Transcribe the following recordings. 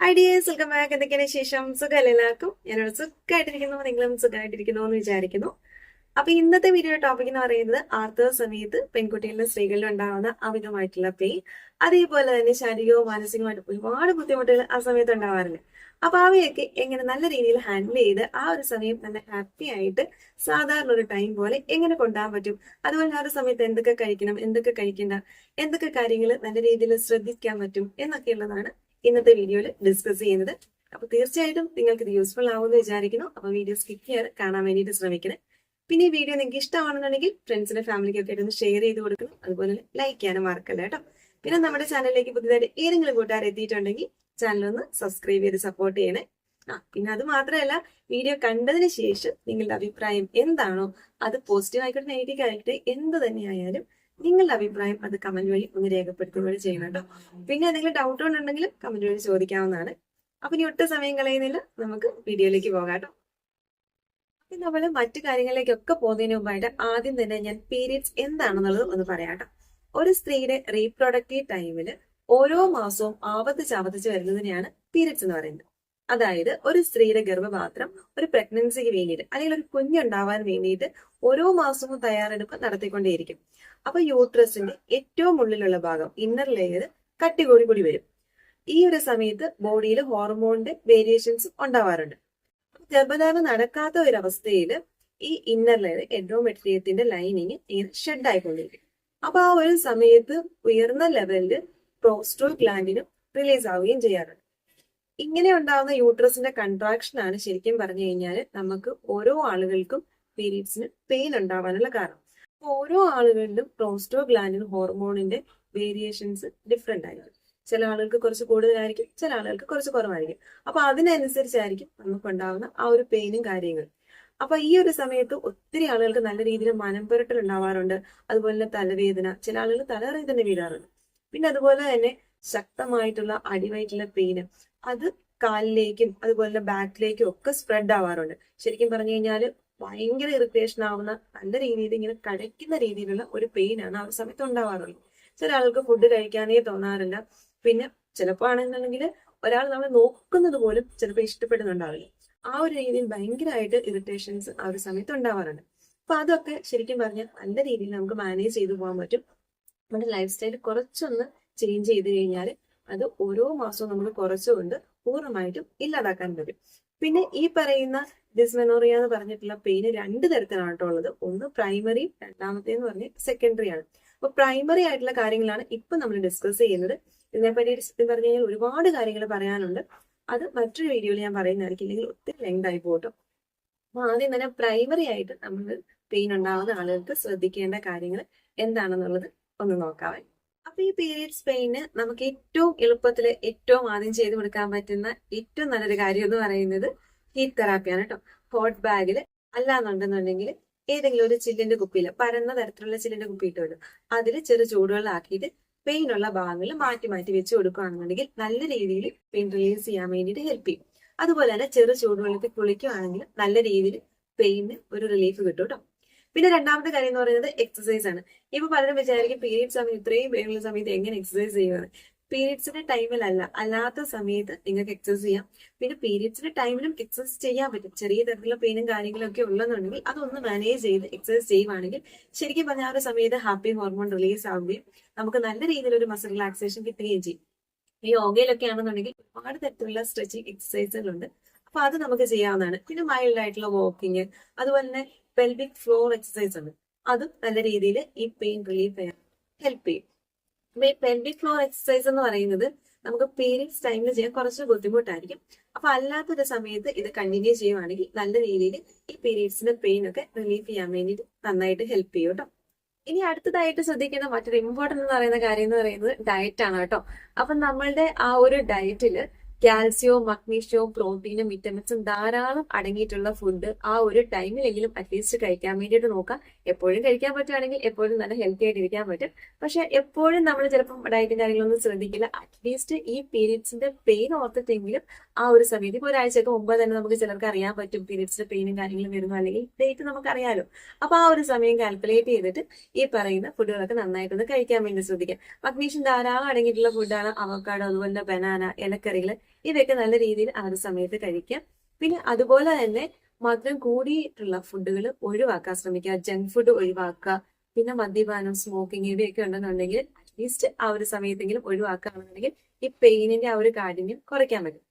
Hi dears welcome back എന്തൊക്കെയാണ് ശേഷം സുഖമല്ല എല്ലാവർക്കും? ഞാനിവിടെ സുഖമായിട്ടിരിക്കുന്നു നിങ്ങളും സുഖമായിട്ടിരിക്കുന്നു എന്ന് വിചാരിക്കുന്നു. അപ്പൊ ഇന്നത്തെ വീഡിയോ ടോപ്പിക് എന്ന് പറയുന്നത് ആർത്തവ സമയത്ത് പെൺകുട്ടികളിലും സ്ത്രീകളിലും ഉണ്ടാകുന്ന അമിതമായിട്ടുള്ള പെയിൻ അതേപോലെ തന്നെ ശാരീരികവും മാനസികമായിട്ടും ഒരുപാട് ബുദ്ധിമുട്ടുകൾ ആ സമയത്ത് ഉണ്ടാവാറുണ്ട്. അപ്പൊ അവയൊക്കെ എങ്ങനെ നല്ല രീതിയിൽ ഹാൻഡിൽ ചെയ്ത് ആ ഒരു സമയം തന്നെ ഹാപ്പി ആയിട്ട് സാധാരണ ഒരു ടൈം പോലെ എങ്ങനെ കൊണ്ടുപോകാൻ പറ്റും? അതുപോലെ ആ ഒരു സമയത്ത് എന്തൊക്കെ കഴിക്കണം എന്തൊക്കെ കഴിക്കണ്ട എന്തൊക്കെ കാര്യങ്ങൾ നല്ല രീതിയിൽ ശ്രദ്ധിക്കാൻ പറ്റും എന്നൊക്കെയുള്ളതാണ് ഇന്നത്തെ വീഡിയോയിൽ ഡിസ്കസ് ചെയ്യുന്നത്. അപ്പൊ തീർച്ചയായിട്ടും നിങ്ങൾക്ക് ഇത് യൂസ്ഫുൾ ആവുമെന്ന് വിചാരിക്കുന്നു. അപ്പൊ വീഡിയോ സ്കിപ്പ് ചെയ്യാതെ കാണാൻ വേണ്ടിയിട്ട് ശ്രമിക്കണേ. പിന്നെ ഈ വീഡിയോ നിങ്ങൾക്ക് ഇഷ്ടമാണെന്നുണ്ടെങ്കിൽ ഫ്രണ്ട്സിന്റെ ഫാമിലിക്കൊക്കെ ആയിട്ട് ഒന്ന് ഷെയർ ചെയ്ത് കൊടുക്കണം. അതുപോലെ ലൈക്ക് ചെയ്യാനും മറക്കല്ല കേട്ടോ. പിന്നെ നമ്മുടെ ചാനലിലേക്ക് പുതിയതായിട്ട് ഏതെങ്കിലും കൂട്ടുകാർ എത്തിയിട്ടുണ്ടെങ്കിൽ ചാനൽ ഒന്ന് സബ്സ്ക്രൈബ് ചെയ്ത് സപ്പോർട്ട് ചെയ്യണേ. ആ പിന്നെ അത് മാത്രമല്ല വീഡിയോ കണ്ടതിന് ശേഷം നിങ്ങളുടെ അഭിപ്രായം എന്താണോ അത് പോസിറ്റീവ് ആയിക്കോട്ടെ നെഗറ്റീവ് ആയിക്കോട്ടെ എന്ത് തന്നെയായാലും നിങ്ങളുടെ അഭിപ്രായം അത് കമന്റ് വഴി ഒന്ന് രേഖപ്പെടുത്തുകയും ചെയ്യണം കേട്ടോ. പിന്നെ എന്തെങ്കിലും ഡൗട്ട് ഉണ്ടെങ്കിൽ കമന്റ് വഴി ചോദിക്കാവുന്നതാണ്. അപ്പൊ ഇനി ഒട്ടും സമയം കളയുന്നില്ല. നമുക്ക് വീഡിയോയിലേക്ക് പോകാം കേട്ടോ. നമ്മൾ മറ്റു കാര്യങ്ങളിലേക്കൊക്കെ പോകുന്നതിന് മുമ്പായിട്ട് ആദ്യം തന്നെ ഞാൻ പീരീഡ്സ് എന്താണെന്നുള്ളത് ഒന്ന് പറയാട്ടോ ഒരു സ്ത്രീയുടെ റീപ്രൊഡക്റ്റീവ് ടൈമിൽ ഓരോ മാസവും ആവർത്തിച്ച് ആവർത്തിച്ച് വരുന്നതിനെയാണ് പീരീഡ്സ് എന്ന് പറയുന്നത്. അതായത് ഒരു സ്ത്രീയുടെ ഗർഭപാത്രം ഒരു പ്രഗ്നൻസിക്ക് വേണ്ടിയിട്ട് അല്ലെങ്കിൽ ഒരു കുഞ്ഞുണ്ടാവാൻ വേണ്ടിയിട്ട് ഓരോ മാസവും തയ്യാറെടുപ്പ് നടത്തിക്കൊണ്ടേയിരിക്കും. അപ്പൊ യൂട്രസിന്റെ ഏറ്റവും ഉള്ളിലുള്ള ഭാഗം ഇന്നർ ലെയർ കട്ടി കൂടി കൂടി വരും. ഈ ഒരു സമയത്ത് ബോഡിയിൽ ഹോർമോണിന്റെ വേരിയേഷൻസ് ഉണ്ടാവാറുണ്ട്. ഗർഭധാരണം നടക്കാത്ത ഒരു അവസ്ഥയിൽ ഈ ഇന്നർ ലെയർ എൻഡോമെട്രിയത്തിന്റെ ലൈനിങ് ഇങ്ങനെ ഷെഡ് ആയിക്കൊണ്ടിരിക്കും. അപ്പൊ ആ ഒരു സമയത്ത് ഉയർന്ന ലെവലിൽ പ്രോസ്ട്രോ ഗ്ലാൻഡിനും റിലീസ് ആവുകയും ചെയ്യാറുണ്ട്. ഇങ്ങനെ ഉണ്ടാവുന്ന യൂട്രസിന്റെ കൺട്രാക്ഷൻ ആണ് ശരിക്കും പറഞ്ഞു കഴിഞ്ഞാൽ നമുക്ക് ഓരോ ആളുകൾക്കും പീരീഡ്സിന് പെയിൻ ഉണ്ടാവാനുള്ള കാരണം. ഓരോ ആളുകളിലും പ്രോസ്റ്റോ ഗ്ലാൻഡിൻ ഹോർമോണിന്റെ വേരിയേഷൻസ് ഡിഫറെന്റ് ആയിരിക്കും. ചില ആളുകൾക്ക് കുറച്ച് കൂടുതലായിരിക്കും ചില ആളുകൾക്ക് കുറച്ച് കുറവായിരിക്കും. അപ്പൊ അതിനനുസരിച്ചായിരിക്കും നമുക്ക് ഉണ്ടാവുന്ന ആ ഒരു പെയിനും കാര്യങ്ങളും. അപ്പൊ ഈ ഒരു സമയത്ത് ഒത്തിരി ആളുകൾക്ക് നല്ല രീതിയിൽ മനം പുരട്ടൽ ഉണ്ടാവാറുണ്ട്. അതുപോലെ തന്നെ തലവേദന ചില ആളുകൾ തലവേദന വീഴാറുണ്ട്. പിന്നെ അതുപോലെ തന്നെ ശക്തമായിട്ടുള്ള അടിവയറ്റിലെ പെയിന് അത് കാലിലേക്കും അതുപോലെ തന്നെ ബാക്കിലേക്കും ഒക്കെ സ്പ്രെഡ് ആവാറുണ്ട്. ശരിക്കും പറഞ്ഞു കഴിഞ്ഞാൽ ഭയങ്കര ഇറിറ്റേഷൻ ആവുന്ന നല്ല രീതിയിൽ ഇങ്ങനെ കഴയ്ക്കുന്ന രീതിയിലുള്ള ഒരു പെയിൻ ആണ് ആ സമയത്ത് ഉണ്ടാവാറുള്ളത്. ചില ആൾക്ക് ഫുഡ് കഴിക്കാനേ തോന്നാറില്ല. പിന്നെ ചിലപ്പോൾ ആണെന്നുണ്ടെങ്കിൽ ഒരാൾ നമ്മൾ നോക്കുന്നത് പോലും ചിലപ്പോൾ ഇഷ്ടപ്പെടുന്നുണ്ടാവില്ല. ആ ഒരു രീതിയിൽ ഭയങ്കരമായിട്ട് ഇറിറ്റേഷൻസ് ആ ഒരു സമയത്ത് ഉണ്ടാവാറുണ്ട്. അപ്പൊ അതൊക്കെ ശരിക്കും പറഞ്ഞാൽ നല്ല രീതിയിൽ നമുക്ക് മാനേജ് ചെയ്തു പോകാൻ പറ്റും. നമ്മുടെ ലൈഫ് സ്റ്റൈൽ കുറച്ചൊന്ന് ചേഞ്ച് ചെയ്ത് കഴിഞ്ഞാൽ അത് ഓരോ മാസവും നമ്മൾ കുറച്ചുകൊണ്ട് പൂർണമായിട്ടും ഇല്ലാതാക്കാൻ പറ്റും. പിന്നെ ഈ പറയുന്ന ഡിസ്മെനോറിയ എന്ന് പറഞ്ഞിട്ടുള്ള പെയിന് രണ്ട് തരത്തിലാണ് ഉള്ളത്. ഒന്ന് പ്രൈമറി രണ്ടാമത്തെ എന്ന് പറഞ്ഞ് സെക്കൻഡറി ആണ്. അപ്പൊ പ്രൈമറി ആയിട്ടുള്ള കാര്യങ്ങളാണ് ഇപ്പൊ നമ്മൾ ഡിസ്കസ് ചെയ്യുന്നത്. ഇതിനെപ്പറ്റി പറ്റി പറഞ്ഞു കഴിഞ്ഞാൽ ഒരുപാട് കാര്യങ്ങൾ പറയാനുണ്ട്. അത് മറ്റൊരു വീഡിയോയിൽ ഞാൻ പറയുന്നതായിരിക്കും. ഇല്ലെങ്കിൽ ഒത്തിരി ലെങ്ത് ആയി പോട്ടോ അപ്പൊ ആദ്യം തന്നെ പ്രൈമറി ആയിട്ട് നമ്മൾ പെയിൻ ഉണ്ടാവുന്ന ആളുകൾക്ക് ശ്രദ്ധിക്കേണ്ട കാര്യങ്ങൾ എന്താണെന്നുള്ളത് ഒന്ന് നോക്കാവേ. അപ്പൊ ഈ പീരിയഡ്സ് പെയിന് നമുക്ക് ഏറ്റവും എളുപ്പത്തിൽ ഏറ്റവും ആദ്യം ചെയ്ത് കൊടുക്കാൻ പറ്റുന്ന ഏറ്റവും നല്ലൊരു കാര്യം എന്ന് പറയുന്നത് ഹീറ്റ് തെറാപ്പിയാണ് കേട്ടോ ഹോട്ട് ബാഗിൽ അല്ലാന്നുണ്ടെന്നുണ്ടെങ്കിൽ ഏതെങ്കിലും ഒരു ചില്ലിന്റെ കുപ്പിയിൽ പരന്ന തരത്തിലുള്ള ചില്ലിന്റെ കുപ്പി ഇട്ട് വിടും അതിൽ ചെറു ചൂടുവെള്ളമാക്കിയിട്ട് പെയിൻ ഉള്ള ഭാഗങ്ങളിൽ മാറ്റി മാറ്റി വെച്ച് കൊടുക്കുകയാണെന്നുണ്ടെങ്കിൽ നല്ല രീതിയിൽ പെയിൻ റിലീസ് ചെയ്യാൻ വേണ്ടിയിട്ട് ഹെൽപ്പ് ചെയ്യും. അതുപോലെ തന്നെ ചെറു ചൂടുവെള്ളത്തിൽ കുളിക്കുകയാണെങ്കിൽ നല്ല രീതിയിൽ പെയിന് ഒരു റിലീഫ് കിട്ടും കേട്ടോ പിന്നെ രണ്ടാമത്തെ കാര്യം എന്ന് പറയുന്നത് എക്സസൈസ് ആണ്. ഇപ്പൊ പലരും വിചാരിക്കും പീരീഡ് സമയത്ത് ഇത്രയും പേരുള്ള സമയത്ത് എങ്ങനെ എക്സസൈസ് ചെയ്യുന്നത് പീരീഡ്സിന്റെ ടൈമിലല്ല അല്ലാത്ത സമയത്ത് നിങ്ങൾക്ക് എക്സസൈസ് ചെയ്യാം. പിന്നെ പീരീഡ്സിന്റെ ടൈമിലും എക്സസൈസ് ചെയ്യാൻ പറ്റും. ചെറിയ തരത്തിലുള്ള പെയിനും കാര്യങ്ങളും ഒക്കെ ഉള്ളതെന്നുണ്ടെങ്കിൽ അതൊന്ന് മാനേജ് ചെയ്ത് എക്സസൈസ് ചെയ്യുവാണെങ്കിൽ ശരിക്കും പറഞ്ഞാൽ ആ ഒരു സമയത്ത് ഹാപ്പി ഹോർമോൺ റിലീസ് ആവുകയും നമുക്ക് നല്ല രീതിയിൽ ഒരു മസിൽ റിലാക്സേഷൻ കിട്ടുകയും ചെയ്യും. യോഗയിലൊക്കെ ആണെന്നുണ്ടെങ്കിൽ ഒരുപാട് തരത്തിലുള്ള സ്ട്രെച്ചിങ് എക്സസൈസുകളുണ്ട് അപ്പൊ അത് നമുക്ക് ചെയ്യാവുന്നതാണ്. പിന്നെ മൈൽഡ് ആയിട്ടുള്ള വാക്കിങ് അതുപോലെ തന്നെ പെൽവിക് ഫ്ലോർ എക്സസൈസ് ആണ്. അതും നല്ല രീതിയിൽ ഈ പെയിൻ റിലീഫ് ചെയ്യാൻ ഹെൽപ്പ് ചെയ്യും. അപ്പൊ ഈ പെൽവിക് ഫ്ലോർ എക്സസൈസ് എന്ന് പറയുന്നത് നമുക്ക് പീരിയഡ്സ് ടൈമിൽ ചെയ്യാൻ കുറച്ച് ബുദ്ധിമുട്ടായിരിക്കും. അപ്പൊ അല്ലാത്തൊരു സമയത്ത് ഇത് കണ്ടിന്യൂ ചെയ്യുവാണെങ്കിൽ നല്ല രീതിയിൽ ഈ പീരിയഡ്സിന്റെ പെയിൻ ഒക്കെ റിലീഫ് ചെയ്യാൻ വേണ്ടിയിട്ട് നന്നായിട്ട് ഹെൽപ്പ് ചെയ്യും കേട്ടോ. ഇനി അടുത്തതായിട്ട് ശ്രദ്ധിക്കേണ്ട മറ്റൊരു ഇമ്പോർട്ടന്റ് എന്ന് പറയുന്ന കാര്യം എന്ന് പറയുന്നത് ഡയറ്റ് ആണ് കേട്ടോ. അപ്പൊ നമ്മളുടെ ആ ഒരു ഡയറ്റിൽ കാൽസ്യവും മഗ്നീഷ്യവും പ്രോട്ടീനും വിറ്റമിൻസും ധാരാളം അടങ്ങിയിട്ടുള്ള ഫുഡ് ആ ഒരു ടൈമിലെങ്കിലും അറ്റ്ലീസ്റ്റ് കഴിക്കാൻ വേണ്ടിയിട്ട് നോക്കാം. എപ്പോഴും കഴിക്കാൻ പറ്റുകയാണെങ്കിൽ എപ്പോഴും നല്ല ഹെൽത്തി ആയിട്ട് ഇരിക്കാൻ പറ്റും. പക്ഷെ എപ്പോഴും നമ്മൾ ചിലപ്പം ഡയറ്റും കാര്യങ്ങളൊന്നും ശ്രദ്ധിക്കില്ല. അറ്റ്ലീസ്റ്റ് ഈ പീരീഡ്സിന്റെ പെയിൻ ഓർത്തിട്ടെങ്കിലും ആ ഒരു സമയത്ത് ഇപ്പോൾ ഒരാഴ്ചയ്ക്ക് മുമ്പ് തന്നെ നമുക്ക് ചിലർക്ക് അറിയാൻ പറ്റും പീരീഡ്സിന്റെ പെയിനും കാര്യങ്ങളും വരുന്നു അല്ലെങ്കിൽ ഡേറ്റ് നമുക്ക് അറിയാലോ. അപ്പൊ ആ ഒരു സമയം കാൽക്കുലേറ്റ് ചെയ്തിട്ട് ഈ പറയുന്ന ഫുഡുകളൊക്കെ നന്നായിട്ടൊന്ന് കഴിക്കാൻ വേണ്ടി ശ്രദ്ധിക്കാം. മഗ്നീഷ്യം ധാരാളം അടങ്ങിയിട്ടുള്ള ഫുഡാണ് അവക്കാടോ അതുപോലെ ബനാന ഇലക്കറികൾ ഇവയൊക്കെ നല്ല രീതിയിൽ ആ ഒരു സമയത്ത് കഴിക്കാം. പിന്നെ അതുപോലെ തന്നെ മധുരം കൂടിയിട്ടുള്ള ഫുഡുകൾ ഒഴിവാക്കാൻ ശ്രമിക്കുക. ജങ്ക് ഫുഡ് ഒഴിവാക്കുക. പിന്നെ മദ്യപാനം സ്മോക്കിംഗ് ഇവയൊക്കെ ഉണ്ടെന്നുണ്ടെങ്കിൽ അറ്റ്ലീസ്റ്റ് ആ ഒരു സമയത്തെങ്കിലും ഒഴിവാക്കുകയാണെന്നുണ്ടെങ്കിൽ ഈ പെയിനിന്റെ ആ ഒരു കാഠിന്യം കുറയ്ക്കാൻ പറ്റും.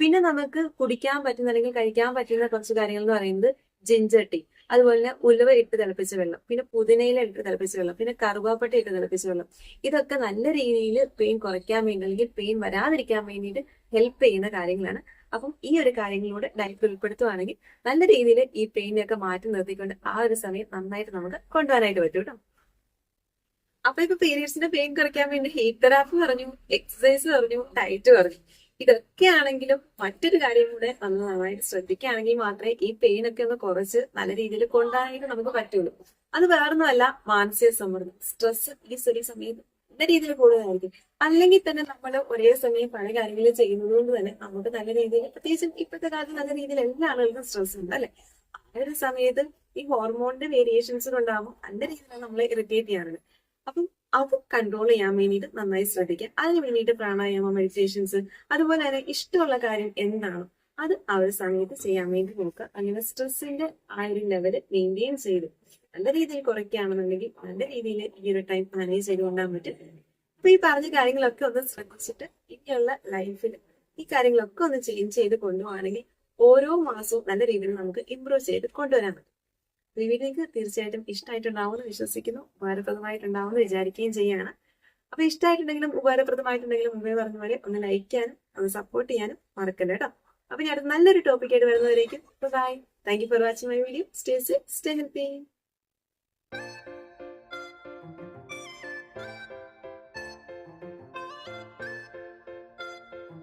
പിന്നെ നമുക്ക് കുടിക്കാൻ പറ്റുന്ന അല്ലെങ്കിൽ കഴിക്കാൻ പറ്റുന്ന കുറച്ച് കാര്യങ്ങൾ എന്ന് പറയുന്നത് ജിഞ്ചർ ടീ അതുപോലെ തന്നെ ഉലുവ ഇട്ട് തിളപ്പിച്ച വെള്ളം പിന്നെ പുതിനയില ഇട്ട് തിളപ്പിച്ച വെള്ളം പിന്നെ കറുവാപ്പട്ട ഇട്ട് തിളപ്പിച്ച വെള്ളം. ഇതൊക്കെ നല്ല രീതിയിൽ പെയിൻ കുറയ്ക്കാൻ വേണ്ടി അല്ലെങ്കിൽ പെയിൻ വരാതിരിക്കാൻ വേണ്ടിയിട്ട് ഹെൽപ്പ് ചെയ്യുന്ന കാര്യങ്ങളാണ്. അപ്പം ഈ ഒരു കാര്യങ്ങളിലൂടെ ഡയറ്റിൽ ഉൾപ്പെടുത്തുവാണെങ്കിൽ നല്ല രീതിയിൽ ഈ പെയിനൊക്കെ മാറ്റി നിർത്തിക്കൊണ്ട് ആ ഒരു സമയം നന്നായിട്ട് നമുക്ക് കൊണ്ടുപോകാനായിട്ട് പറ്റും കേട്ടോ. അപ്പൊ ഇപ്പൊ പീരീഡ്സിന്റെ പെയിൻ കുറയ്ക്കാൻ വേണ്ടി ഹീറ്റ് തെറാപ്പി പറഞ്ഞു എക്സസൈസ് പറഞ്ഞു ഡയറ്റ് പറഞ്ഞു. ഇതൊക്കെ ആണെങ്കിലും മറ്റൊരു കാര്യം കൂടെ നമ്മൾ നന്നായിട്ട് ശ്രദ്ധിക്കുകയാണെങ്കിൽ മാത്രമേ ഈ പെയിൻ ഒക്കെ ഒന്ന് കുറച്ച് നല്ല രീതിയിൽ കൊണ്ടുപോകാനായിട്ട് നമുക്ക് പറ്റുള്ളൂ. അത് വേറൊന്നുമല്ല മാനസിക സമ്മർദ്ദം. സ്ട്രെസ് ഈ ചെറിയ സമയത്ത് നല്ല രീതിയിൽ കൂടുതലായിരിക്കും. അല്ലെങ്കിൽ തന്നെ നമ്മൾ ഒരേ സമയം പല കാര്യങ്ങൾ ചെയ്യുന്നത് കൊണ്ട് തന്നെ നമുക്ക് നല്ല രീതിയിൽ പ്രത്യേകിച്ചും ഇപ്പോഴത്തെ കാലത്ത് നല്ല രീതിയിൽ എല്ലാ ആളുകൾക്കും സ്ട്രെസ് ഉണ്ട് അല്ലെ? ആ ഒരു സമയത്ത് ഈ ഹോർമോണിന്റെ വേരിയേഷൻസ് കൊണ്ടാകുമ്പോൾ നല്ല രീതിയിൽ നമ്മളെ ഇറിറ്റേറ്റ് ചെയ്യാറുണ്ട് അപ്പം അത് കൺട്രോൾ ചെയ്യാൻ വേണ്ടിയിട്ട് നന്നായി ശ്രദ്ധിക്കുക. അതിന് വേണ്ടിയിട്ട് പ്രാണായാമം മെഡിറ്റേഷൻസ് അതുപോലെ തന്നെ ഇഷ്ടമുള്ള കാര്യം എന്താണോ അത് ആ ഒരു സമയത്ത് ചെയ്യാൻ വേണ്ടി നോക്കുക. അങ്ങനെ സ്ട്രെസ്സിന്റെ ആ ഒരു ലെവൽ മെയിന്റെയിൻ ചെയ്ത് നല്ല രീതിയിൽ കുറയ്ക്കുകയാണെന്നുണ്ടെങ്കിൽ നല്ല രീതിയിൽ ഈ ഒരു ടൈം മാനേജ് ചെയ്ത് കൊണ്ടാൻ പറ്റും. അപ്പൊ ഈ പറഞ്ഞ കാര്യങ്ങളൊക്കെ ഒന്ന് ശ്രദ്ധിച്ചിട്ട് ഇനിയുള്ള ലൈഫിൽ ഈ കാര്യങ്ങളൊക്കെ ഒന്ന് ചേഞ്ച് ചെയ്ത് കൊണ്ടുപോകുകയാണെങ്കിൽ ഓരോ മാസവും നല്ല രീതിയിൽ നമുക്ക് ഇമ്പ്രൂവ് ചെയ്ത് കൊണ്ടുവരാൻ പറ്റും. ഈ വീഡിയോക്ക് തീർച്ചയായിട്ടും ഇഷ്ടമായിട്ടുണ്ടാവുമെന്ന് വിശ്വസിക്കുന്നു. ഉപകാരപ്രദമായിട്ടുണ്ടാവുമെന്ന് വിചാരിക്കുകയും ചെയ്യാണ് അപ്പൊ ഇഷ്ടമായിട്ടുണ്ടെങ്കിലും ഉപകാരപ്രദമായിട്ടുണ്ടെങ്കിലും മുമ്പേ പറഞ്ഞ പോലെ ഒന്ന് ലൈക്ക് ചെയ്യാനും ഒന്ന് സപ്പോർട്ട് ചെയ്യാനും മറക്കല്ല കേട്ടോ. അപ്പൊ ഞാൻ നല്ലൊരു ടോപ്പിക്കായിട്ട് വരുന്നവരേക്കും. Bye thank you for watching my video stay safe stay healthy